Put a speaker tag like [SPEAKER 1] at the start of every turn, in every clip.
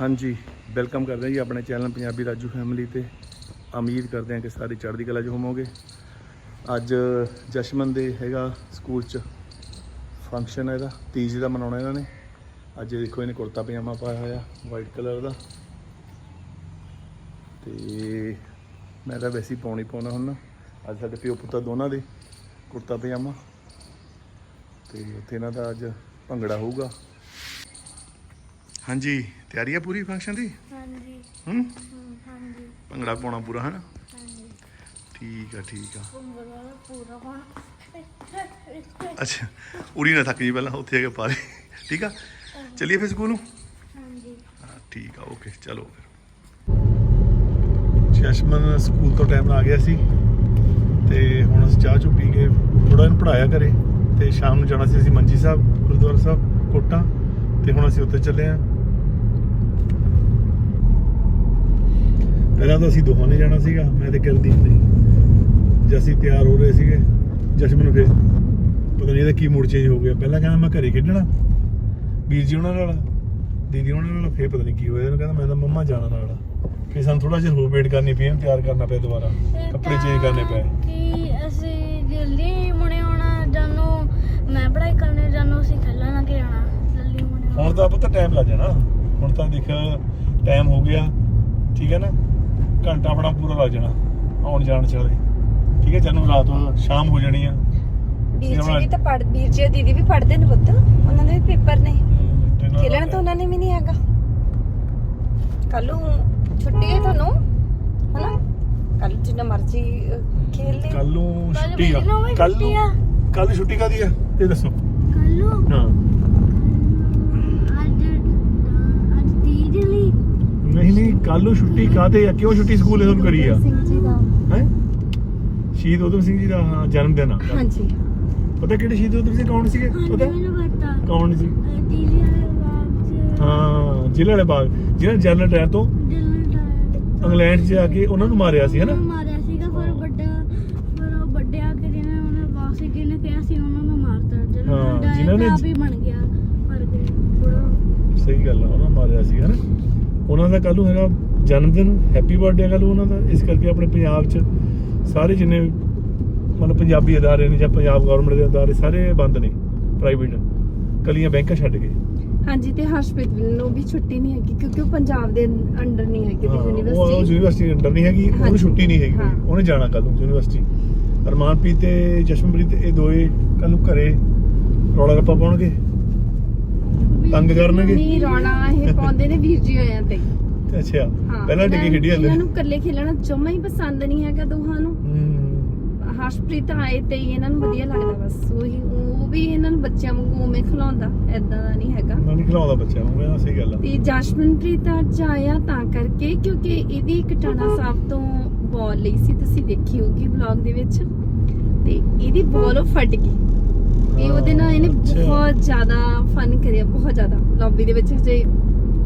[SPEAKER 1] ਹਾਂਜੀ ਵੈਲਕਮ ਕਰਦੇ ਹਾਂ ਜੀ ਆਪਣੇ ਚੈਨਲ ਪੰਜਾਬੀ ਰਾਜੂ ਫੈਮਿਲੀ ਤੇ। ਉਮੀਦ ਕਰਦੇ ਹਾਂ ਕਿ ਸਾਰੇ ਚੜ੍ਹਦੀ ਕਲਾ 'ਚ ਹੋਵੋਗੇ। ਅੱਜ ਜਸ਼ਮਨ ਦੇ ਹੈਗਾ ਸਕੂਲ 'ਚ ਫੰਕਸ਼ਨ ਹੈ ਇਹਦਾ, ਤੀਜ ਦਾ ਮਨਾਉਣਾ ਇਹਨਾਂ ਨੇ। ਅੱਜ ਦੇਖੋ ਇਹਨੇ ਕੁੜਤਾ ਪਜਾਮਾ ਪਾਇਆ ਹੋਇਆ ਵਾਈਟ ਕਲਰ ਦਾ। ਤੇ ਮੈਂ ਤਾਂ ਵੈਸੇ ਹੀ ਪਾਉਣੀ ਪਾਉਣਾ ਹੁਣ। ਅੱਜ ਸਾਡੇ ਪਿਓ ਪੁੱਤਾਂ ਦੋਨਾਂ ਦੇ ਕੁੜਤਾ ਪਜਾਮਾ। ਤੇ ਉੱਥੇ ਇਹਨਾਂ ਦਾ ਅੱਜ ਭੰਗੜਾ ਹੋਊਗਾ। ਹਾਂਜੀ ਤਿਆਰੀ ਹੈ ਪੂਰੀ ਫੰਕਸ਼ਨ ਦੀ?
[SPEAKER 2] ਹਾਂਜੀ।
[SPEAKER 1] ਹੂੰ?
[SPEAKER 2] ਹਮ, ਹਾਂਜੀ।
[SPEAKER 1] ਭੰਗੜਾ ਪਾਉਣਾ ਪੂਰਾ ਹੈ ਨਾ
[SPEAKER 2] ਹਾਂਜੀ।
[SPEAKER 1] ਠੀਕ ਆ ਠੀਕ ਆ।
[SPEAKER 2] ਭੰਗੜਾ ਦਾ ਪੂਰਾ ਹੋਣਾ
[SPEAKER 1] ਅੱਛਾ ਉਰੀ ਨਾ ਥੱਕ ਜੀ ਪਹਿਲਾਂ ਉੱਥੇ ਆ ਕੇ ਪਾ ਲਈ। ਠੀਕ ਆ? ਚਲਿਏ ਫਿਰ ਸਕੂਲ ਨੂੰ?
[SPEAKER 2] ਹਾਂਜੀ।
[SPEAKER 1] ਹਾਂ ਠੀਕ ਆ ਓਕੇ ਚਲੋ ਫਿਰ। ਚਸ਼ਮਨ ਸਕੂਲ ਤੋਂ ਟਾਈਮ ਨਾਲ ਆ ਗਿਆ ਸੀ ਤੇ ਹੁਣ ਅਸੀਂ ਚਾਹ ਚੁ ਪੀ ਕੇ ਥੋੜਾ ਇਹਨੂੰ ਪੜਾਇਆ ਕਰੇ ਤੇ ਸ਼ਾਮ ਨੂੰ ਜਾਣਾ ਸੀ ਅਸੀਂ ਮੰਜੀ ਸਾਹਿਬ ਗੁਰਦੁਆਰਾ ਸਾਹਿਬ ਕੋਟਾ ਤੇ ਹੁਣ ਅਸੀਂ ਉੱਥੇ ਚੱਲੇ ਆਂ। ਪਹਿਲਾਂ ਤਾਂ ਅਸੀਂ ਦੋਹਾਂ ਨੇ ਜਾਣਾ ਸੀਗਾ ਮੈਂ ਤੇ ਕੁਲਦੀਪ ਨੇ। ਜਦ ਅਸੀਂ ਤਿਆਰ ਹੋ ਰਹੇ ਸੀਗੇ ਜਸ਼ਮਨ ਫਿਰ ਪਤਾ ਨਹੀਂ ਇਹਦਾ ਕੀ ਮੂਡ ਚੇਂਜ ਹੋ ਗਿਆ। ਪਹਿਲਾਂ ਕਹਿੰਦਾ ਮੈਂ ਘਰੇ ਖੇਡਣਾ ਵੀਰ ਜੀ ਉਹਨਾਂ ਨਾਲ ਦੀਦੀ ਉਹਨਾਂ ਨਾਲ ਫੇਰ ਪਤਾ ਨਹੀਂ ਕੀ ਹੋਇਆ ਇਹਨੂੰ ਕਹਿੰਦਾ ਮੈਂ ਤਾਂ ਮੰਮਾ ਜਾਣਾ ਨਾਲ। ਫੇਰ ਸਾਨੂੰ ਥੋੜਾ ਜਿਹਾ ਹੋਰ ਵੇਟ ਕਰਨੀ ਪਈ ਤਿਆਰ ਕਰਨਾ ਪਿਆ ਦੁਬਾਰਾ ਕੱਪੜੇ ਚੇਂਜ ਕਰਨੇ ਪਏ।
[SPEAKER 2] ਕਿ ਅਸੀਂ ਜਲਦੀ ਮੁੜੇ ਆਉਣਾ ਜਾਨੋ ਮੈਂ ਪੜ੍ਹਾਈ ਕਰਨੇ ਜਾਨੋ ਅਸੀਂ ਖੇਲਣ ਲੱਗ ਜਾਣਾ ਜਲਦੀ ਮੁੜੇ ਆਉਣਾ।
[SPEAKER 1] ਹੁਣ ਤਾਂ ਪਤਾ ਟਾਈਮ ਲੱਗ ਜਾਣਾ। ਹੁਣ ਤਾਂ ਦੇਖ ਟਾਈਮ ਹੋ ਗਿਆ ਠੀਕ ਹੈ ਨਾ? ਘੰਟਾ ਆਪਣਾ ਪੂਰਾ ਲੱਗ ਜਾਣਾ ਆਉਣ ਜਾਣ ਚ ਹਲੇ। ਠੀਕ ਹੈ ਜਦੋਂ ਰਾਤ ਨੂੰ ਸ਼ਾਮ ਹੋ ਜਾਣੀ ਆ।
[SPEAKER 3] ਵੀਰ ਜੀ ਵੀ ਤਾਂ ਪੜ ਵੀਰ ਜੀ ਦੀਦੀ ਵੀ ਪੜਦੇ ਨੇ ਪੁੱਤ ਉਹਨਾਂ ਦੇ ਵੀ ਪੇਪਰ ਨੇ। ਖੇਲਣ ਤਾਂ ਉਹਨਾਂ ਨੇ ਵੀ ਨਹੀਂ ਹੈਗਾ। ਕੱਲ ਨੂੰ ਛੁੱਟੀ ਹੈ ਤੁਹਾਨੂੰ ਹਨਾ? ਕੱਲ ਜਿੰਨਾ ਮਰਜ਼ੀ ਖੇਲ ਲਈ।
[SPEAKER 1] ਕੱਲ ਨੂੰ ਛੁੱਟੀ ਆ।
[SPEAKER 2] ਨਾ
[SPEAKER 1] ਕੱਲ। ਨੂੰ ਕੱਲ ਛੁੱਟੀ ਕਾਦੀ ਆ? ਇਹ ਦੱਸੋ।
[SPEAKER 2] ਕੱਲੂ
[SPEAKER 1] ਹਾਂ
[SPEAKER 2] ਅੱਜ ਅੱਜ ਤੀਜ ਲਈ
[SPEAKER 1] ਨਹੀਂ ਨਹੀਂ ਕੱਲ ਨੂੰ ਛੁੱਟੀ ਕਾਤੇ ਆ? ਕਿਉਂ ਛੁੱਟੀ ਸਕੂਲ ਇਹਨਾਂ ਨੂੰ ਕਰੀ ਆ?
[SPEAKER 3] ਸਿੰਘ ਜੀ ਦਾ।
[SPEAKER 1] ਹੈ? ਸ਼ਹੀਦ ਉਧਮ ਸਿੰਘ ਜੀ ਦਾ ਹਾਂ, ਜਨਮ ਦਿਨ ਆ।
[SPEAKER 3] ਹਾਂਜੀ।
[SPEAKER 1] ਪਤਾ ਕਿਹੜੇ ਸ਼ਹੀਦ ਉਧਮ ਸਿੰਘ ਕੌਣ ਸੀਗੇ? ਪਤਾ?
[SPEAKER 2] ਮੈਨੂੰ ਪਤਾ।
[SPEAKER 1] ਕੌਣ ਸੀ?
[SPEAKER 2] ਤੀਜ ਵਾਲੇ ਬਾਅਦ
[SPEAKER 1] ਹਾਂ ਜ਼ਿਲ੍ਹੇ ਵਾਲੇ ਬਾਗ। ਜਿਹਨਾਂ ਜਨਰਲ ਡਾਇਰ ਤੋਂ ਇੰਗਲੈਂਡ 'ਚ ਆ ਕੇ ਉਹਨਾਂ ਨੂੰ ਮਾਰਿਆ ਸੀ ਹੈਨਾ?
[SPEAKER 2] ਮਾਰਿਆ ਸੀਗਾ ਪਰ ਵੱਡਾ ਪਰ ਉਹ ਵੱਡੇ ਆ ਕੇ ਜਿਹਨੇ ਉਹਨੇ ਨੇ ਕਿਹਾ ਸੀ ਉਹਨਾਂ ਨੂੰ ਮਾਰਤਾ।
[SPEAKER 1] ਹਾਂ,
[SPEAKER 2] ਵੱਡਾ
[SPEAKER 1] ਜਿਨ੍ਹਾਂ ਨੇ-
[SPEAKER 2] ਆਪ ਹੀ ਬਣ ਗਿਆ ਪਰ ਬੁੜਾ
[SPEAKER 1] ਸਹੀ ਗੱਲ ਆ ਉਹਨਾਂ ਮਾਰਿਆ ਸੀ ਹੈਨਾ? ਉਹਨਾਂ ਦਾ ਕੱਲ ਨੂੰ ਹੈਗਾ ਜਨਮ ਦਿਨ ਹੈਪੀ ਬਰਥਡੇ ਕੱਲ ਉਹਨਾਂ ਦਾ। ਇਸ ਕਰਕੇ ਆਪਣੇ ਪੰਜਾਬ 'ਚ ਸਾਰੇ ਜਿੰਨੇ ਮਤਲਬ ਪੰਜਾਬੀ ਅਦਾਰੇ ਨੇ ਜਾਂ ਪੰਜਾਬ ਗਵਰਨਮੈਂਟ ਦੇ ਅਦਾਰੇ ਸਾਰੇ ਬੰਦ ਨੇ ਪ੍ਰਾਈਵੇਟ ਕਲੀਆਂ ਬੈਂਕਾਂ ਛੱਡ ਕੇ
[SPEAKER 3] ਹਾਂਜੀ ਤੇ ਹਰਸ਼ਪ੍ਰੀਤ ਨੂੰ ਵੀ ਛੁੱਟੀ ਨਹੀਂ ਹੈਗੀ ਕਿਉਂਕਿ ਉਹ ਪੰਜਾਬ ਦੇ ਅੰਡਰ ਨਹੀਂ ਹੈਗੀ
[SPEAKER 1] ਹਾਂ, ਉਹ
[SPEAKER 3] ਯੂਨੀਵਰਸਿਟੀ
[SPEAKER 1] ਯੂਨੀਵਰਸਿਟੀ ਅੰਡਰ ਨਹੀਂ ਹੈਗੀ ਉਹਨੂੰ। ਛੁੱਟੀ ਨਹੀਂ ਹੈਗੀ। ਉਹਨੇ ਜਾਣਾ ਕੱਲ ਨੂੰ ਯੂਨੀਵਰਸਿਟੀ ਅਰਮਾਨਪ੍ਰੀਤ ਤੇ ਜਸ਼ਨਪ੍ਰੀਤ ਇਹ ਦੋਏ ਕੱਲ ਨੂੰ ਘਰੇ ਰੌਲਾ ਰੱਪਾ ਪਾਉਣਗੇ? ਤੰਗ ਕਰਨਗੇ?
[SPEAKER 3] ਨਹੀਂ ਰੌਣਾ ਇਹ ਪਾਉਂਦੇ ਨੇ ਵੀਰ ਜੀ ਹੋਇਆਂ ਤੇ
[SPEAKER 1] ਤੇ। ਅੱਛਾ
[SPEAKER 3] ਹਾਂ
[SPEAKER 1] ਪਹਿਲਾਂ ਟਿੱਕੀ ਖੇਡੀ ਜਾਂਦੇ
[SPEAKER 3] ਇਹਨਾਂ ਨੂੰ ਇਕੱਲੇ ਖੇਲਣਾ ਜਮਾ ਹੀ ਪਸੰਦ ਨਹੀਂ ਹੈਗਾ ਦੋਹਾਂ ਨੂੰ।
[SPEAKER 1] ਹੂੰ।
[SPEAKER 3] ਹਰਸ਼ਪ੍ਰੀਤ ਆਏ ਤੇ ਹੀ ਇਹਨਾਂ ਨੂੰ ਵਧੀਆ ਲੱਗਦਾ ਬਸ ਉਹੀ ਉਹ ਵੀ ਇਹਨਾਂ ਨੂੰ ਬੱਚਿਆਂ ਵਾਂਗੂ ਉਵੇਂ ਖਿਲਾਉਂਦਾ ਐਦਾਂ ਦਾ ਨਹੀਂ ਹੈਗਾ।
[SPEAKER 1] ਨਾ ਨਹੀਂ ਖਿਲਾਉਂਦਾ ਬੱਚਿਆਂ ਨੂੰ ਕਹਿੰਦਾ ਸਹੀ ਗੱਲ ਆ।
[SPEAKER 3] ਤੇ ਜਸ਼ਮਨਪ੍ਰੀਤ ਅੱਜ ਆਇਆ ਤਾਂ ਕਰਕੇ ਕਿਉਂਕਿ ਇਹਦੀ ਕਟਾਣਾ ਸਾਹਿਬ ਤੋਂ ਬਾਲ ਲਈ ਸੀ ਤੁਸੀਂ ਦੇਖੀ ਹੋਗੀ ਵਲੌਗ ਦੇ ਵਿੱਚ। ਤੇ ਇਹਦੀ ਬਾਲ ਉਹ ਫਟ ਗਈ। ਤੇ ਉਹਦੇ ਨਾਲ ਇਹਨੇ
[SPEAKER 1] ਅੱਛਾ।
[SPEAKER 3] ਬਹੁਤ ਜ਼ਿਆਦਾ ਫਨ ਕਰਿਆ ਬਹੁਤ ਜ਼ਿਆਦਾ। ਲੌਬੀ ਦੇ ਵਿੱਚ ਹਜੇ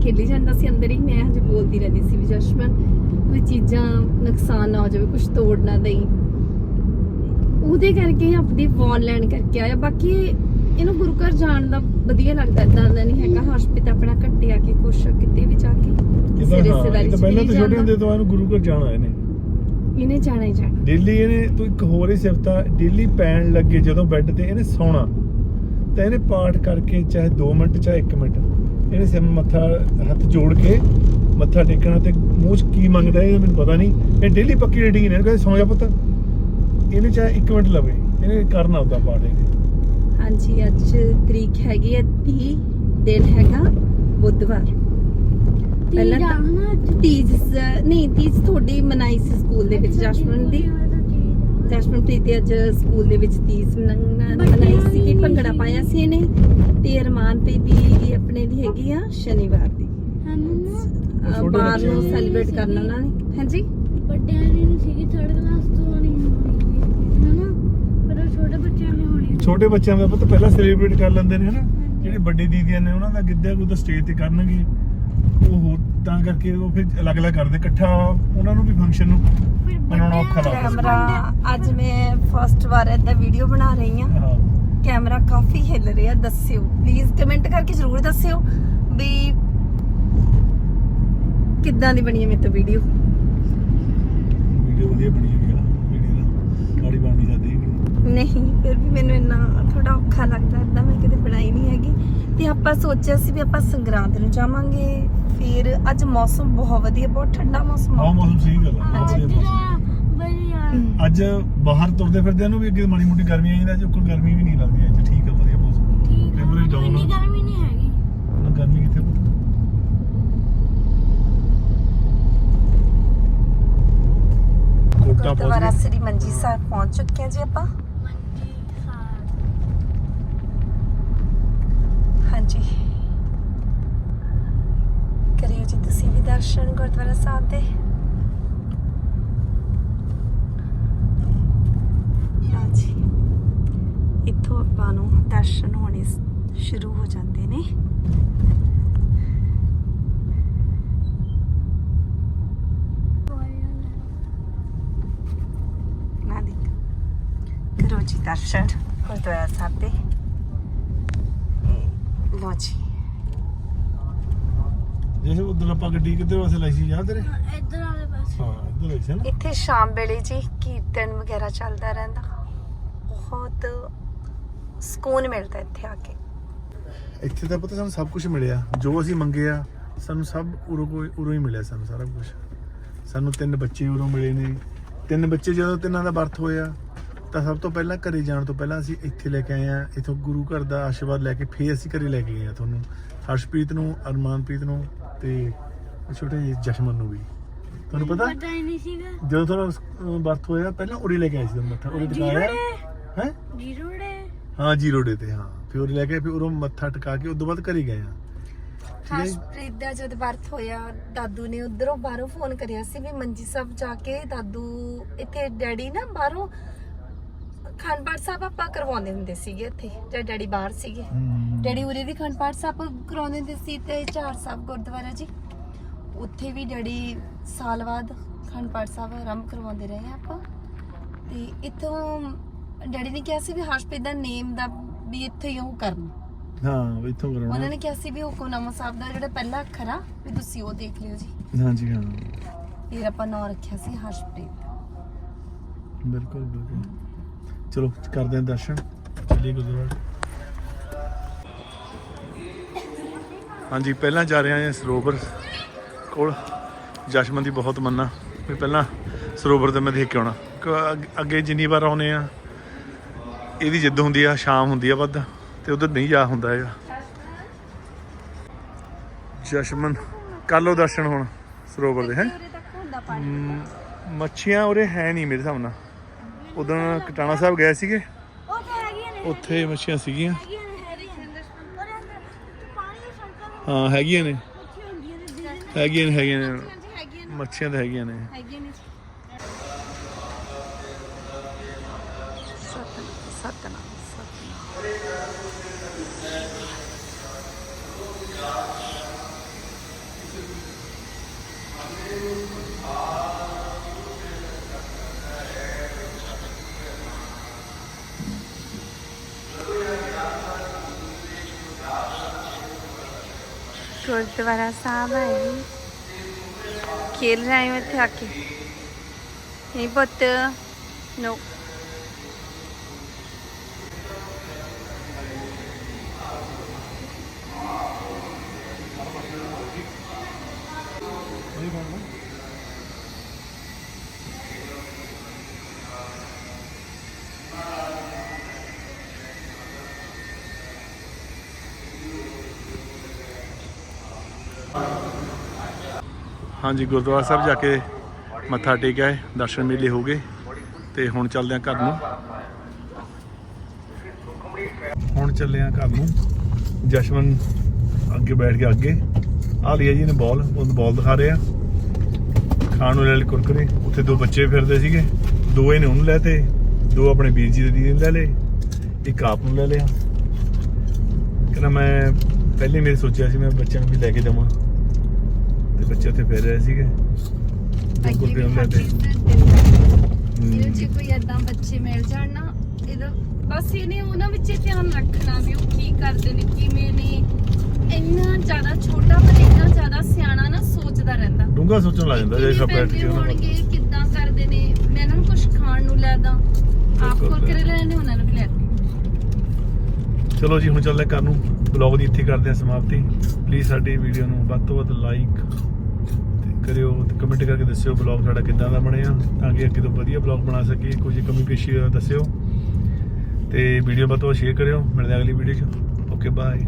[SPEAKER 3] ਖੇਲੀ ਜਾਂਦਾ ਸੀ ਅੰਦਰ ਹੀ ਮੈਂ ਹਜੇ ਬੋਲਦੀ ਰਹਿੰਦੀ ਸੀ ਵੀ ਜਸ਼ਮਨ ਕੋਈ ਚੀਜ਼ਾਂ ਨੁਕਸਾਨ ਨਾ ਹੋ ਜਾਵੇ ਕੁਝ ਤੋੜ ਨਾ ਦੇਈ। ਉਹਦੇ ਕਰਕੇ ਆਪਣੀ ਵਾਲ ਲੈਣ ਕਰਕੇ ਆਇਆ। ਬਾਕੀ ਇਹਨੂੰ ਗੁਰੂ ਘਰ ਜਾਣ ਦਾ ਵਧੀਆ ਲੱਗਦਾ ਇਦਾਂ ਦਾ ਨਹੀਂ ਹੈਗਾ। ਹਸਪੀਟਲ ਆਪਣਾ ਘੱਟੇ ਆ ਕੇ ਆ ਕਿਤੇ ਵੀ ਜਾ ਕੇ ਕਿਸੇ ਰਿਸ਼ਤੇਦਾਰੀ ਚ
[SPEAKER 1] ਪਹਿਲਾਂ ਤੋਂ ਛੋਟੇ
[SPEAKER 3] ਜਾਣਾ।
[SPEAKER 1] ਹੁੰਦੇ ਤੋਂ ਇਹਨੂੰ ਗੁਰੂ ਘਰ ਜਾਣਾ ਇਹਨੇ।
[SPEAKER 3] ਇਹਨੇ ਜਾਣਾ ਹੀ ਜਾਣਾ।
[SPEAKER 1] ਡੇਲੀ ਇਹਨੇ ਤੂੰ ਇੱਕ ਹੋਰ ਹੀ ਸਿਫਤ ਡੇਲੀ ਪੈਣ ਲੱਗੇ ਜਦੋਂ ਬੈੱਡ ਤੇ ਇਹਨੇ ਸੌਣਾ। ਤਾਂ ਇਹਨੇ ਪਾਠ ਕਰਕੇ ਚਾਹੇ 2 ਮਿੰਟ ਚਾਹੇ 1 ਮਿੰਟ। ਇਹਨੇ ਸਿਮ ਮੱਥਾ ਹੱਥ ਜੋੜ ਕੇ ਮੱਥਾ ਟੇਕਣਾ ਤੇ ਮੂੰਹ 'ਚ ਕੀ ਮੰਗਦਾ ਇਹ ਮੈਨੂੰ ਪਤਾ ਨਹੀਂ। ਇਹ ਡੇਲੀ ਪੱਕੀ ਰੂਟੀਨ ਹੈ ਕਹਿੰਦੇ ਸੌ ਜਾ ਪੁੱਤ। ਇਹਨੇ ਚਾਹੇ 1 ਮਿੰਟ ਲਵੇ ਇਹਨੇ ਕਰਨਾ ਉਹਦਾ ਪਾਠ ਇਹਨੇ
[SPEAKER 3] ਹਾਂਜੀ ਅੱਜ ਤਰੀਕ ਹੈਗੀ ਹੈ 30 ਦਿਨ ਹੈਗਾ ਬੁੱਧਵਾਰ। ਪਹਿਲਾਂ ਤੀਜ ਨਹੀਂ ਤੀਜ ਤੁਹਾਡੀ ਮਨਾਈ ਸੀ ਸਕੂਲ ਦੇ ਵਿੱਚ ਜਸ਼ਮਨ ਦੀ। ਜਸ਼ਮਨਪ੍ਰੀਤ ਦੇ ਅੱਜ ਸਕੂਲ ਦੇ ਵਿੱਚ ਤੀਜ ਮਨਾ- ਮਨਾਈ ਸੀ ਕਿ ਭੰਗੜਾ ਪਾਇਆ ਸੀ ਇਹਨੇ। ਤੇ ਅਰਮਾਨਪ੍ਰੀਤ ਦੀ ਆਪਣੇ ਦੀ ਹੈਗੀ ਆ ਸ਼ਨੀਵਾਰ ਦੀ।
[SPEAKER 1] ਛੋਟੇ
[SPEAKER 3] ਬਾਹਰ
[SPEAKER 1] ਬੱਚੇ
[SPEAKER 3] ਨੂੰ
[SPEAKER 1] ਨੂੰ-
[SPEAKER 3] ਸੈਲੀਬ੍ਰੇਟ ਕਰਨਾ ਉਹਨਾਂ ਨੇ। ਹਾਂਜੀ।
[SPEAKER 2] ਵੱਡਿਆਂ ਦੀ ਨਹੀਂ ਸੀਗੀ ਥਰਡ ਕਲਾਸ ਤੋਂ ਨਹੀਂ ਹੋਣੀ ਹਨਾ? ਪਰ ਉਹ ਛੋਟੇ ਬੱਚਿਆਂ ਦੀ ਹੋਣੀ
[SPEAKER 1] ਛੋਟੇ ਬੱਚਿਆਂ ਦਾ ਪਤਾ ਪਹਿਲਾਂ ਸੈਲੀਬ੍ਰੇਟ ਕਰ ਲੈਂਦੇ ਨੇ ਹਨਾ? ਜਿਹੜੇ ਵੱਡੇ ਦੀਦੀਆਂ ਨੇ ਉਹਨਾਂ ਦਾ ਗਿੱਧਾ ਗੁੱਦਾ ਸਟੇਜ ਤੇ ਕਰਨਗੇ। ਉਹ ਹੋਰ ਤਾਂ ਕਰਕੇ ਉਹ ਫਿਰ ਅਲੱਗ-ਅਲੱਗ ਕਰਦੇ। ਇਕੱਠਾ ਉਹਨਾਂ ਨੂੰ ਵੀ ਫੰਕਸ਼ਨ ਨੂੰ ਬਣਾਉਣਾ ਔਖਾ ਲੱਗਦਾ
[SPEAKER 3] ਕੈਮਰਾ ਅੱਜ ਮੈਂ ਫਸਟ ਵਾਰ ਏਦਾਂ ਵੀਡੀਓ ਬਣਾ ਰਹੀ ਹਾਂ।
[SPEAKER 1] ਹਾਂ।
[SPEAKER 3] ਕੈਮਰਾ ਕਾਫੀ ਹਿੱਲ ਰਿਹਾ ਦੱਸਿਓ। ਪਲੀਜ਼ ਕਮੈਂਟ ਕਰਕੇ ਜ਼ਰੂਰ ਦੱਸਿਓ ਵੀ ਕਿੱਦਾਂ ਦੀ ਬਣੀ ਹੈ ਮੇਰੇ ਤੋਂ ਵੀਡੀਓ
[SPEAKER 1] ਵੀਡੀਓ ਵਧੀਆ ਬਣੀ ਹੋਈ ਆ ਵੀਡੀਓ ਦਾ। ਗਾੜੀ ਬਣਨੀ ਜਾਂਦੀ ਹੈਗੀ
[SPEAKER 3] ਨਹੀਂ ਫਿਰ ਵੀ ਮੈਨੂੰ ਇੰਨਾ ਥੋੜਾ ਔਖਾ ਲੱਗਦਾ ਏਦਾਂ ਮੈਂ ਕਦੇ ਬਣਾਈ ਨਹੀਂ ਹੈਗੀ। ਤੇ ਆਪਾਂ ਸੋਚਿਆ ਸੀ ਵੀ ਆਪਾਂ ਸੰਗਰਾਂਦ ਨੂੰ ਜਾਵਾਂਗੇ। ਫਿਰ ਅੱਜ ਮੌਸਮ ਬਹੁਤ ਵਧੀਆ ਬਹੁਤ ਠੰਡਾ ਮੌਸਮ
[SPEAKER 1] ਬਹੁਤ
[SPEAKER 3] ਆ
[SPEAKER 1] ਮੌਸਮ ਸਹੀ ਗੱਲ ਆ
[SPEAKER 3] ਹਾਂਜੀ।
[SPEAKER 1] ਵਧੀਆ ਮੌਸਮ।
[SPEAKER 2] ਵਧੀਆ
[SPEAKER 1] ਅੱਜ ਬਾਹਰ ਤੁਰਦੇ ਫਿਰਦੇ ਨੂੰ ਵੀ ਅੱਗੇ ਮਾੜੀ ਮੋਟੀ ਗਰਮੀ ਆਈ ਜਾਂਦੀ ਅੱਜ ਕੋਈ ਗਰਮੀ ਵੀ ਨਹੀਂ ਲੱਗਦੀ ਅੱਜ ਠੀਕ ਆ ਵਧੀਆ ਮੌਸਮ
[SPEAKER 2] ਇੰਨੀ
[SPEAKER 1] ਆ।
[SPEAKER 2] ਗਰਮੀ ਨਹੀਂ ਹੈਗੀ।
[SPEAKER 1] ਨਾ ਗਰਮੀ ਕਿੱਥੇ ਪਤਾ ਕੋਟਾ
[SPEAKER 3] ਗੁਰਦੁਆਰਾ
[SPEAKER 1] ਪਹੁੰਚ
[SPEAKER 3] ਸ੍ਰੀ ਮੰਜੀ ਸਾਹਿਬ ਪਹੁੰਚ ਚੁੱਕੇ ਹਾਂ ਜੀ ਆਪਾਂ
[SPEAKER 2] ਮੰਜੀ ਸਾਰ
[SPEAKER 3] ਹਾਂਜੀ। ਕਰਿਓ ਜੀ ਤੁਸੀਂ ਵੀ ਦਰਸ਼ਨ ਗੁਰਦੁਆਰਾ ਸਾਹਿਬ ਦੇ। ਜੀ, ਇੱਥੋਂ ਆਪਾਂ ਨੂੰ ਦਰਸ਼ਨ ਹੋਣੇ ਸ਼ੁਰੂ ਹੋ ਜਾਂਦੇ ਨੇ। ਕਰੋ ਜੀ ਦਰਸ਼ਨ ਗੁਰਦੁਆਰਾ ਸਾਹਿਬ ਦੇ। ਜੀ।
[SPEAKER 1] ਜਿਵੇਂ ਉਧਰ ਆਪਾਂ ਗੱਡੀ ਕਿੱਧਰ ਵਾਸਤੇ ਲਾਈ ਸੀ? ਯਾਦ ਤੇਰੇ?
[SPEAKER 2] ਇੱਧਰ ਵਾਲੇ ਪਾਸੇ।
[SPEAKER 1] ਹਾਂ ਇੱਧਰ ਲਾਈ ਸੀ ਨਾ।
[SPEAKER 3] ਇੱਥੇ ਸ਼ਾਮ ਵੇਲੇ ਜੀ ਕੀਰਤਨ ਵਗੈਰਾ ਚੱਲਦਾ ਰਹਿੰਦਾ। ਬਹੁਤ ਸਕੂਨ ਮਿਲਦਾ ਇੱਥੇ ਆ ਕੇ।
[SPEAKER 1] ਇੱਥੇ ਤਾਂ ਪਤਾ ਸਾਨੂੰ ਸਭ ਕੁਝ ਮਿਲਿਆ। ਜੋ ਅਸੀਂ ਮੰਗਿਆ ਸਾਨੂੰ ਸਭ ਉਰੋਂ ਕੋਈ ਉਰੋਂ ਹੀ ਮਿਲਿਆ ਸਾਨੂੰ ਸਾਰਾ ਕੁਝ ਸਾਨੂੰ ਤਿੰਨ ਬੱਚੇ ਉਰੋਂ ਮਿਲੇ ਨੇ। ਤਿੰਨ ਬੱਚੇ ਜਦੋਂ ਤਿੰਨਾਂ ਦਾ ਬਰਥ ਹੋਇਆ ਤਾਂ ਸਭ ਤੋਂ ਪਹਿਲਾਂ ਘਰੇ ਜਾਣ ਤੋਂ ਪਹਿਲਾਂ ਅਸੀਂ ਇੱਥੇ ਲੈ ਕੇ ਆਏ ਆ ਇਥੋਂ ਗੁਰੂ ਘਰ ਦਾ ਆਸ਼ੀਰਵਾਦ ਲੈ ਕੇ ਫੇਰ ਅਸੀਂ ਘਰੇ ਲੈ ਕੇ ਗਏ ਆ ਤੁਹਾਨੂੰ। ਹਰਸ਼ਪ੍ਰੀਤ ਨੂੰ ਅਰਮਾਨਪ੍ਰੀਤ ਨੂੰ ਤੇ ਛੋਟੇ ਜਿਹੇ ਜਸ਼ਮਨ ਨੂੰ ਵੀ। ਤੁਹਾਨੂੰ ਪਤਾ?
[SPEAKER 2] ਪਤਾ ਹੀ ਨਹੀਂ ਸੀਗਾ।
[SPEAKER 1] ਜਦੋਂ ਤੁਹਾਨੂੰ ਬਰਥ ਹੋਇਆ ਪਹਿਲਾਂ ਉਰੇ ਲੈ ਕੇ ਆਏ ਸੀ ਤੁਹਾਨੂੰ ਮੱਥਾ ਉਰੇ ਟਿਕਾਇਆ ਹੈ?
[SPEAKER 2] ਜੀਰੋ ਡੇ
[SPEAKER 1] ਹਾਂ ਜੀਰੋ ਡੇ ਤੇ ਹਾਂ। ਫਿਰ ਉਰੇ ਲੈ ਕੇ ਫਿਰ ਉਰੋਂ ਮੱਥਾ ਟਿਕਾ ਕੇ ਉਦੋਂ ਬਾਅਦ ਘਰੇ ਗਏ ਆ ਹੈ?
[SPEAKER 3] ਹਰਸ਼ਪ੍ਰੀਤ ਦਾ ਜਦ ਬਰਥ ਹੋਇਆ ਦਾਦੂ ਨੇ ਉਧਰੋਂ ਬਾਹਰੋਂ ਫੋਨ ਕਰਿਆ ਸੀ ਵੀ ਮੰਜੀ ਸਾਹਿਬ ਜਾ ਕੇ ਦਾਦੂ ਇੱਥੇ ਡੈਡੀ ਨਾ ਬਾਹਰੋਂ ਖਾਨ ਪਾਠ ਸਾਹਿਬ ਆਪਾਂ ਕਰਵਾਉਂਦੇ ਹੁੰਦੇ ਸੀਗੇ ਇੱਥੇ ਜਦ ਡੈਡੀ ਬਾਹਰ ਸੀਗੇ।
[SPEAKER 1] ਹਮ।
[SPEAKER 3] ਡੈਡੀ ਉਰੇ ਵੀ ਖੰਡ ਪਾਠ ਸਾਹਿਬ ਕਰਾਉਂਦੇ ਹੁੰਦੇ ਸੀ ਤੇ ਚਾਰ ਸਾਹਿਬ ਗੁਰਦੁਆਰਾ ਜੀ। ਉੱਥੇ ਵੀ ਡੈਡੀ ਸਾਲ ਬਾਅਦ ਖੰਡ ਪਾਠ ਸਾਹਿਬ ਆਰੰਭ ਕਰਵਾਉਂਦੇ ਰਹੇ ਆਪਾਂ। ਤੇ ਇੱਥੋਂ ਡੈਡੀ ਨੇ ਕਿਹਾ ਸੀ ਵੀ ਹਰਸ਼ਪ੍ਰੀਤ ਦਾ ਨੇਮ ਦਾ ਵੀ ਇੱਥੇ ਹੀ ਉਹ ਕਰਨਾ।
[SPEAKER 1] ਹਾਂ ਇੱਥੋਂ
[SPEAKER 3] ਉਹਨਾਂ
[SPEAKER 1] ਕਰਾਉਣਾ
[SPEAKER 3] ਨੇ ਕਿਹਾ ਸੀ ਵੀ ਹੁਕਮਨਾਮਾ ਸਾਹਿਬ ਦਾ ਜਿਹੜਾ ਪਹਿਲਾ ਅੱਖਰ ਆ ਵੀ ਤੁਸੀਂ ਉਹ ਦੇਖ ਲਿਓ ਜੀ।
[SPEAKER 1] ਹਾਂਜੀ ਹਾਂ।
[SPEAKER 3] ਫਿਰ ਆਪਾਂ ਨਾਂ ਰੱਖਿਆ ਸੀ ਹਰਸ਼ਪ੍ਰੀਤ
[SPEAKER 1] ਬਿਲਕੁਲ ਬਿਲਕੁਲ। ਚਲੋ ਕਰਦੇ ਹਾਂ ਦਰਸ਼ਨ। ਚੱਲੀਏ ਗੁਰਦੁਆਰਾ। ਹਾਂਜੀ ਪਹਿਲਾਂ ਜਾ ਰਹੇ ਹਾਂ ਸਰੋਵਰ ਕੋਲ। ਜਸ਼ਮਨ ਦੀ ਬਹੁਤ ਮੰਨਾ। ਵੀ ਪਹਿਲਾਂ ਸਰੋਵਰ ਤੇ ਮੈਂ ਦੇਖ ਕੇ ਆਉਣਾ। ਅੱਗ- ਜਿੰਨੀ ਵਾਰ ਆਉਨੇ ਆ ਇਹਦੀ ਜਿੱਦ ਹੁੰਦੀ ਆ ਸ਼ਾਮ ਹੁੰਦੀ ਆ ਵੱਧ ਤੇ ਉਧਰ ਨਹੀਂ ਜਾ ਹੁੰਦਾ ਹੈਗਾ। ਜਸ਼ਮਨ ਕਰ ਲਓ ਦਰਸ਼ਨ ਹੁਣ ਸਰੋਵਰ ਦੇ ਹੈ? ਮੱਛੀਆਂ ਉਰੇ ਹੈ ਨਹੀਂ ਮੇਰੇ ਹਿਸਾਬ ਨਾਲ। ਉਦੋਂ ਕਟਾਣਾ ਸਾਹਿਬ ਗਏ ਸੀਗੇ।
[SPEAKER 2] ਉਹ ਤਾਂ ਹੈਗੀਆਂ ਨੇ।
[SPEAKER 1] ਉੱਥੇ ਮੱਛੀਆਂ ਸੀਗੀਆਂ। ਹਾਂ ਹੈਗੀਆਂ ਨੇ। ਹੈਗੀਆਂ ਨੇ ਹੈਗੀਆਂ ਨੇ। ਮੱਛੀਆਂ ਤਾਂ ਹੈਗੀਆਂ ਨੇ।
[SPEAKER 3] ਹੈਗੀਆਂ ਨੇ। ਸਤਨਾਮ ਸਤਨਾਮ। ਸਤਨਾਮ ਗੁਰਦੁਆਰਾ ਸਾਹਿਬ ਹੈ ਖੇਲ ਰਹੇ ਹਾਂ
[SPEAKER 1] ਹਾਂਜੀ, ਗੁਰਦੁਆਰਾ ਸਾਹਿਬ ਜਾ ਕੇ ਮੱਥਾ ਟੇਕਿਆ ਆਏ ਦਰਸ਼ਨ ਮੇਲੇ ਹੋ ਗਏ ਤੇ ਹੁਣ ਚੱਲਦੇ ਆ ਘਰ ਨੂੰ। ਹੁਣ ਚੱਲੇ ਆ ਘਰ ਨੂੰ। ਜਸ਼ਮਨ ਅੱਗੇ ਬੈਠ ਕੇ ਅੱਗੇ। ਆ ਲਿਆ ਜੀ ਨੇ ਬਾਲ ਉਹ ਬਾਲ ਦਿਖਾ ਰਹੇ ਆ ਖਾਣ ਨੂੰ ਲੈ ਲਏ ਕੁਰਕਰੇ। ਉੱਥੇ ਦੋ ਬੱਚੇ ਫਿਰਦੇ ਸੀਗੇ। ਦੋ ਇਹਨੇ ਉਹਨੂੰ ਲੈ ਤੇ, ਦੋ ਆਪਣੇ ਵੀਰ ਜੀ ਦੇ ਦੀਦੀ ਨੂੰ ਲੈ ਲਏ। ਇੱਕ ਆਪ ਨੂੰ ਲੈ ਲਿਆ। ਕਹਿੰਦਾ ਮੈਂ ਪਹਿਲੇ ਮੇਰੇ ਸੋਚਿਆ ਸੀ ਮੈਂ ਬੱਚਿਆਂ ਨੂੰ ਵੀ ਲੈ ਕੇ ਜਾਵਾਂ ਤੇ ਬੱਚੇ ਉੱਥੇ ਫਿਰ ਰਹੇ ਸੀਗੇ। ਦੋ ਕੁਰਕਰੇ
[SPEAKER 3] ਵੀ
[SPEAKER 1] ਉਹਨੂੰ ਤੇ
[SPEAKER 3] ਇਹਦੇ ਚ ਕੋਈ ਏਦਾਂ ਬੱਚੇ ਮਿਲ ਜਾਣ ਨਾ ਇਹਦਾ ਬਸ ਇਹਨੇ ਉਹਨਾਂ ਵਿੱਚ ਧਿਆਨ ਰੱਖਣਾ ਵੀ ਉਹ ਕੀ ਕਰਦੇ ਨੇ ਕਿਵੇਂ ਨੇ। ਇੰਨਾ ਜ਼ਿਆਦਾ ਛੋਟਾ ਪਰ ਇੰਨਾ ਜ਼ਿਆਦਾ ਸਿਆਣਾ ਨਾ ਸੋਚਦਾ ਰਹਿੰਦਾ।
[SPEAKER 1] ਡੂੰਗਾ ਸੋਚਣ ਲੱਗ ਜਾਂਦਾ ਜੇ ਖਾ ਬੈਠ ਕੇ ਉਹਨਾਂ
[SPEAKER 3] ਕਿੱਦਾਂ ਕਰਦੇ ਨੇ। ਮੈਂ ਇਹਨਾਂ ਨੂੰ ਕੁਝ ਖਾਣ ਨੂੰ ਲੈ ਦਾਂ। ਆਪ
[SPEAKER 1] ਬਿਲਕੁਲ।
[SPEAKER 3] ਕੋਲ ਕਰੇ ਲੈਣੇ ਉਹਨਾਂ ਨੂੰ ਵੀ ਲੈ ਦੇ
[SPEAKER 1] ਚਲੋ ਜੀ, ਹੁਣ ਚੱਲਦੇ ਘਰ ਨੂੰ। ਬਲੌਗ ਦੀ ਇੱਥੇ ਕਰਦੇ ਹਾਂ ਸਮਾਪਤੀ। ਪਲੀਜ਼ ਸਾਡੀ ਵੀਡੀਓ ਨੂੰ ਵੱਧ ਤੋਂ ਵੱਧ ਲਾਈਕ ਕਰਿਓ ਤੇ ਕਮੈਂਟ ਕਰਕੇ ਦੱਸਿਓ ਬਲੌਗ ਸਾਡਾ ਕਿੱਦਾਂ ਦਾ ਬਣਿਆ, ਤਾਂ ਕਿ ਅੱਗੇ ਤੋਂ ਵਧੀਆ ਬਲੌਗ ਬਣਾ ਸਕੀਏ। ਕੁਝ ਕਮੀ ਪੇਸ਼ੀ ਦੱਸਿਓ। ਤੇ ਵੀਡੀਓ ਵੱਧ ਤੋਂ ਵੱਧ ਸ਼ੇਅਰ ਕਰਿਓ। ਮਿਲਦੇ ਅਗਲੀ ਵੀਡੀਓ 'ਚ। Okay bye